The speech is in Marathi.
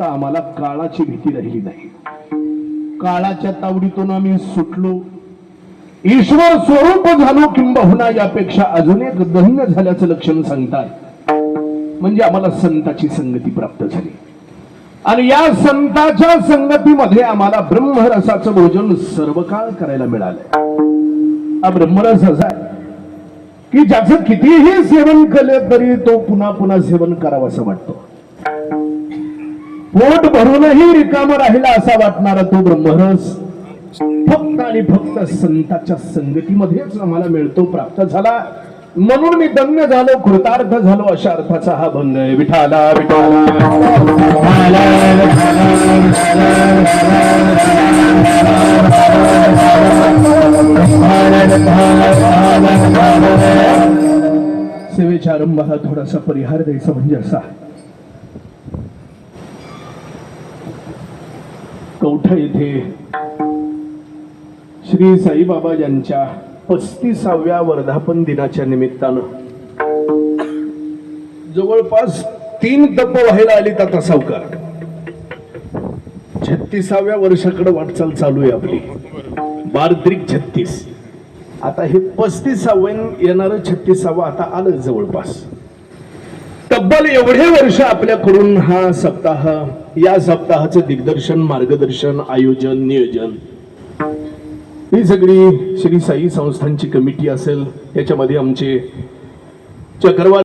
आता आम्हाला काळाची भीती राहिली नाही. काळाच्या तावडीतून आम्ही सुटलो. ईश्वर स्वरूप झालो किंबहुना यापेक्षा अजून एक धन्य झाल्याचं लक्षण सांगतात म्हणजे आम्हाला संताची संगती प्राप्त झाली. आणि या संताच्या संगतीमध्ये आम्हाला ब्रह्मरसाचं भोजन सर्व काळ करायला मिळालंय. हा ब्रह्मरस असा आहे की ज्याचं कितीही सेवन केलं तरी तो पुन्हा पुन्हा सेवन करावं असं वाटतं. पोट भरूनही रिकाम राहिला असा वाटणारा तो ब्रह्मरस फक्त आणि फक्त संताच्या संगतीमध्येच आम्हाला मिळतो प्राप्त झाला. म्हणून मी धन्य झालो कृतार्थ झालो अशा अर्थाचा हा भंग आहे. विठाला. सेवेच्या आरंभाला थोडासा परिहार द्यायचा म्हणजे असा. कवठा येथे श्री साईबाबा यांच्या पस्तीसाव्या वर्धापन दिनाच्या निमित्तानं जवळपास तीन दप्प व्हायला आली आता सावकार. छत्तीसाव्या वर्षाकडे वाटचाल चालू आहे आपली. बार्द्रिक छत्तीस. आता हे पस्तीसावं येणार छत्तीसावं आता आलं जवळपास. तब्बल एवढे वर्ष आपल्याकडून हा सप्ताह या सप्ताहाचं दिग्दर्शन मार्गदर्शन आयोजन नियोजन. ही सगळी श्री साई संस्थांची कमिटी असेल त्याच्यामध्ये आमचे चक्रवात